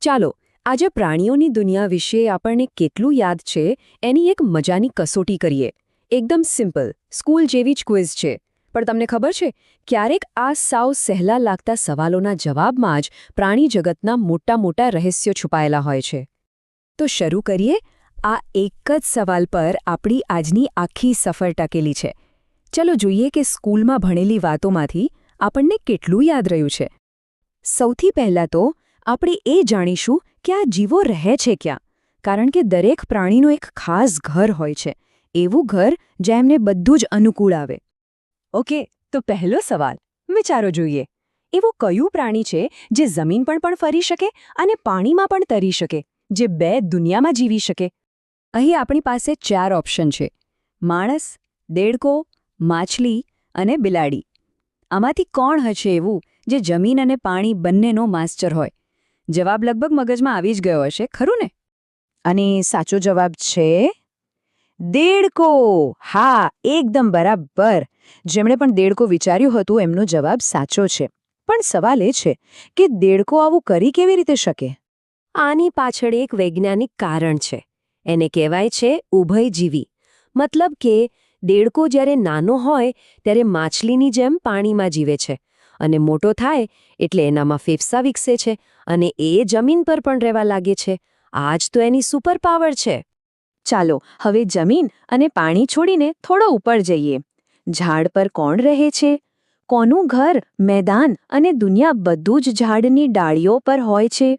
ચાલો, આજે પ્રાણીઓની દુનિયા વિશે આપણને કેટલું યાદ છે એની એક મજાની કસોટી કરીએ. એકદમ સિમ્પલ, સ્કૂલ જેવી જ ક્વિઝ છે. પણ તમને ખબર છે, ક્યારેક આ સાવ સહેલા લાગતા સવાલોના જવાબમાં જ પ્રાણી જગતના મોટા મોટા રહસ્યો છુપાયેલા હોય છે. તો શરૂ કરીએ, આ એક જ સવાલ પર આપણી આજની આખી સફર ટકેલી છે. ચલો જોઈએ કે સ્કૂલમાં ભણેલી વાતોમાંથી આપણને કેટલું યાદ રહ્યું છે. સૌથી પહેલાં તો આપણે એ જાણીશું કે આ જીવો રહે છે ક્યાં. કારણ કે દરેક પ્રાણીનું એક ખાસ ઘર હોય છે. એવું ઘર જેમને બધું જ અનુકૂળ આવે. ઓકે, તો પહેલો સવાલ. વિચારો જોઈએ. એવું કયું પ્રાણી છે જે જમીન પર પણ ફરી શકે અને પાણીમાં પણ તરી શકે, જે બે દુનિયામાં જીવી શકે? અહીં આપણી પાસે ચાર ઓપ્શન છે. માણસ, દેડકો, માછલી અને બિલાડી. આમાંથી કોણ હશે એવું જે જમીન અને પાણી બંનેનો માસ્ટર હોય? જવાબ લગભગ મગજમાં આવી જ ગયો હશે, ખરું ને? અને સાચો જવાબ છે દેડકો. હા, એકદમ બરાબર. જેમણે પણ દેડકો વિચાર્યું હતું, એમનો જવાબ સાચો છે. પણ સવાલ એ છે કે દેડકો આવું કરી કેવી રીતે શકે? આની પાછળ એક વૈજ્ઞાનિક કારણ છે. એને કહેવાય છે ઉભયજીવી. મતલબ કે દેડકો જ્યારે નાનો હોય, ત્યારે માછલીની જેમ પાણીમાં જીવે છે. અને મોટો થાય, એટલે એનામાં ફેફસા વિકસે છે. અને એ જમીન પર પણ રહેવા લાગે છે. આ જ તો એની સુપર પાવર છે. ચાલો, હવે જમીન અને પાણી છોડીને થોડો ઉપર જઈએ. ઝાડ પર કોણ રહે છે? કોનું ઘર, મેદાન અને દુનિયા બધું જ ઝાડની ડાળીઓ પર હોય છે?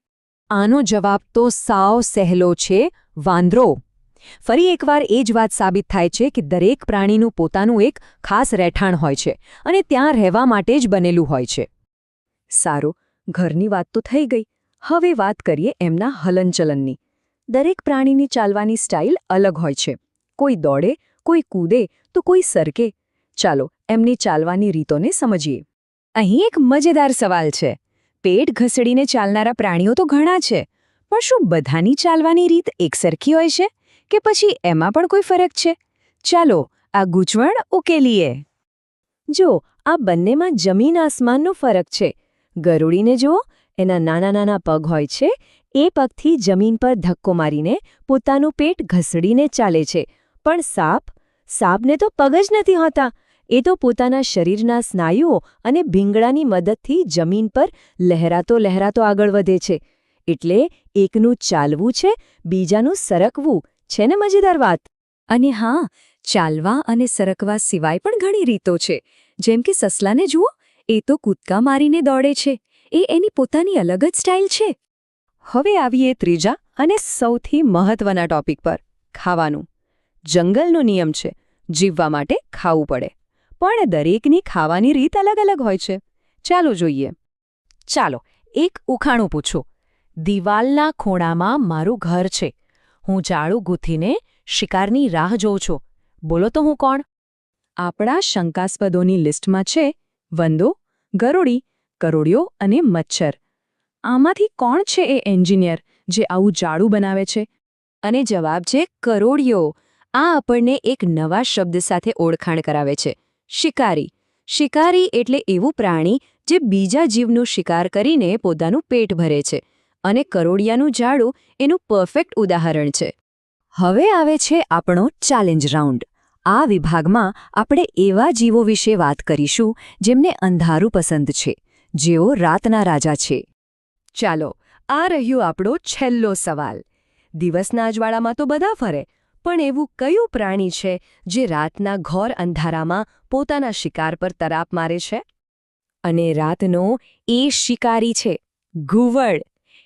આનો જવાબ તો સાવ સહેલો છે, વાંદરો. ફરી એકવાર એ જ વાત સાબિત થાય છે કે દરેક પ્રાણીનું પોતાનું એક ખાસ રહેઠાણ હોય છે અને ત્યાં રહેવા માટે જ બનેલું હોય છે. સારું ઘરની વાત તો થઈ ગઈ. હવે વાત કરીએ એમના હલનચલનની. દરેક પ્રાણીની ચાલવાની સ્ટાઇલ અલગ હોય છે. કોઈ દોડે, કોઈ કૂદે, તો કોઈ સરકે. ચાલો, એમની ચાલવાની રીતોને સમજીએ. અહીં એક મજેદાર સવાલ છે. પેટ ઘસડીને ચાલનારા પ્રાણીઓ તો ઘણા છે, પણ શું બધાની ચાલવાની રીત એકસરખી હોય છે કે પછી એમાં પણ કોઈ ફરક છે? ચાલો, આ ગૂંચવણ ઉકેલીએ. જો, આ બંનેમાં જમીન આસમાનનો ફરક છે ગરુડીને જુઓ, એના નાના નાના પગ હોય છે, એ પગથી જમીન પર ધક્કો મારીને પોતાનું પેટ ઘસડીને ચાલે છે. પણ સાપ, સાપને તો પગ જ નથી હોતા. એ તો પોતાના શરીરના સ્નાયુઓ અને ભીંગડાની મદદથી જમીન પર લહેરાતો લહેરાતો આગળ વધે છે. એટલે એકનું ચાલવું છે, બીજાનું સરકવું, છે ને મજેદાર વાત? અને હા, ચાલવા અને સરકવા સિવાય પણ ઘણી રીતો છે. જેમ કે સસલાને જુઓ એ તો કૂદકા મારીને દોડે છે. એ એની પોતાની અલગ જ સ્ટાઇલ છે. હવે આવીએ ત્રીજા અને સૌથી મહત્વના ટોપિક પર ખાવાનું. જંગલનો નિયમ છે જીવવા માટે ખાવું પડે. પણ દરેકની ખાવાની રીત અલગ અલગ હોય છે. ચાલો જોઈએ. ચાલો એક ઉખાણું પૂછો. દિવાલના ખૂણામાં મારું ઘર છે. હું જાળું ગૂંથીને શિકારની રાહ જોઉં છું. બોલો તો હું કોણ? આપણા શંકાસ્પદોની લિસ્ટમાં છે વંદો ગરોડી કરોડિયો અને મચ્છર. આમાંથી કોણ છે એ એન્જિનિયર જે આવું જાડું બનાવે છે? અને જવાબ છે કરોડિયો આ આપણને એક નવા શબ્દ સાથે ઓળખાણ કરાવે છે. શિકારી. શિકારી એટલે એવું પ્રાણી જે બીજા જીવનો શિકાર કરીને પોતાનું પેટ ભરે છે અને કરોડિયાનું જાડું એનું પરફેક્ટ ઉદાહરણ છે. હવે આવે છે આપણો ચેલેન્જ રાઉન્ડ આ વિભાગમાં આપણે એવા જીવો વિશે વાત કરીશું, જેમને અંધારું પસંદ છે. જેઓ રાતના રાજા છે. ચાલો, આ રહ્યો આપણો છેલ્લો સવાલ. દિવસના અજવાળામાં તો બધા ફરે, પણ એવું કયું પ્રાણી છે જે રાતના ઘોર અંધારામાં પોતાના શિકાર પર તરાપ મારે છે? અને રાતનો એ શિકારી છે, ઘુવડ.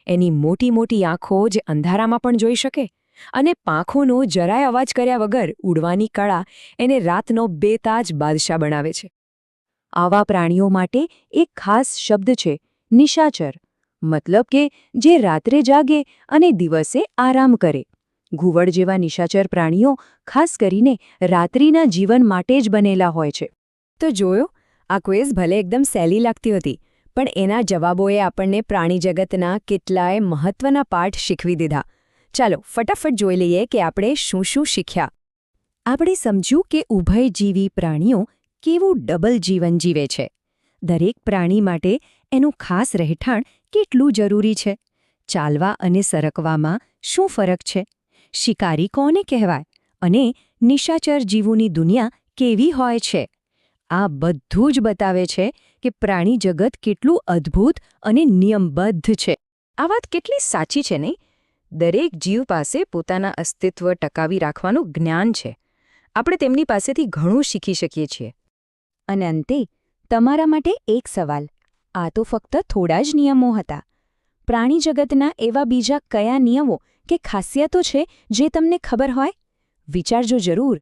એની મોટી મોટી આંખો જે અંધારામાં પણ જોઈ શકે? અને પાંખોનો જરાય અવાજ કર્યા વગર ઉડવાની કળા એને રાતનો બેતાજ બાદશાહ બનાવે છે. આવા પ્રાણીઓ માટે એક ખાસ શબ્દ છે, નિશાચર. મતલબ કે જે રાત્રે જાગે અને દિવસે આરામ કરે. ઘુવડ જેવા નિશાચર પ્રાણીઓ ખાસ કરીને રાત્રિના જીવન માટે જ બનેલા હોય છે. તો જોયો, આ ક્વેઝ ભલે એકદમ સહેલી લાગતી હતી, પણ એના જવાબોએ આપણને પ્રાણી જગતના કેટલાય મહત્વના પાઠ શીખવી દીધા. ચાલો ફટાફટ જોઈ લઈએ કે આપણે શું શું શીખ્યા. આપણે સમજ્યું કે ઉભયજીવી પ્રાણીઓ કેવું ડબલ જીવન જીવે છે. દરેક પ્રાણી માટે એનું ખાસ રહેઠાણ કેટલું જરૂરી છે? ચાલવા અને સરકવામાં શું ફરક છે? શિકારી કોને કહેવાય? અને નિશાચર જીવોની દુનિયા કેવી હોય છે? આ બધું જ બતાવે છે કે પ્રાણી જગત કેટલું અદ્ભુત અને નિયમબદ્ધ છે. આ વાત કેટલી સાચી છે નહીં? દરેક જીવ પાસે પોતાના અસ્તિત્વ ટકાવી રાખવાનું જ્ઞાન છે. આપણે તેમની પાસેથી ઘણું શીખી શકીએ છીએ. અને અંતે, તમારા માટે એક સવાલ. આ તો ફક્ત થોડા જ નિયમો હતા. પ્રાણી જગતના એવા બીજા કયા નિયમો કે ખાસિયતો છે જે તમને ખબર હોય? વિચારજો જરૂર.